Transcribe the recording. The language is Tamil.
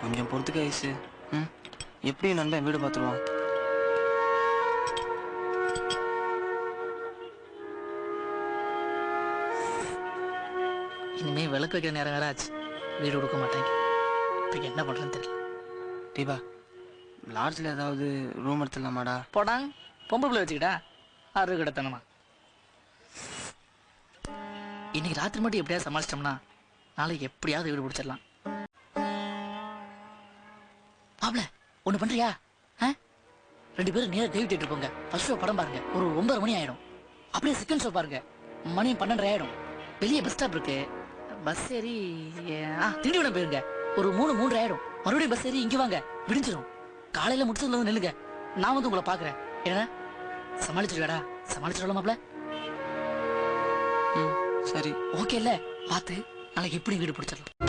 கொஞ்சம் பொறுத்துக்க ஐசு. ம்? எப்படி நண்பன் வீடு பார்த்துருவான்? இனிமே விளக்கு வைக்கிற நேரம் வேற ஆச்சு. வீடு கொடுக்க மாட்டாங்க இப்போ என்ன பண்றேன்னு தெரியல. தீபா லாட்ஜில் ஏதாவது ரூம் எடுத்துடலாமாடா? போடாங். பொம்பளை பிள்ளை வச்சுக்கிட்டா? ஆறு கிடத்தனமா இன்னைக்கு ராத்திரி மட்டும் எப்படியாவது சமாளிச்சிட்டோம்னா நாளைக்கு எப்படியாவது வீடு பிடிச்சிடலாம். மாப்ள ஒண்ணு பண்றியா? ரெண்டு பேரும் நேரா தேவி தேட்டர் போங்க. ஃபர்ஸ்ட் ஷோ படம் பாருங்க. ஒரு ஒன்பது மணி ஆயிடும். அப்படியே செகண்ட் ஷோ பாருங்க. மணி பன்னெண்டரை ஆயிடும். வெளியே பஸ் ஸ்டாப் இருக்கு. பஸ் ஏறி ஆ திண்டிவனம் போயிருங்க. ஒரு மூணு மூன்று ஆயிடும். மறுபடியும் பஸ் ஏறி இங்க வாங்க. விடிஞ்சிடும் காலையில முடிச்சதுல வந்து நில்லுங்க. நான் வந்து உங்களை பாக்குறேன். என்ன சமாளிச்சிருவேடா சமாளிச்சிடலாம் மாப்ள? சரி. ஓகே இல்ல பார்த்து நாளைக்கு எப்படி வீடு பிடிச்சிடலாம்.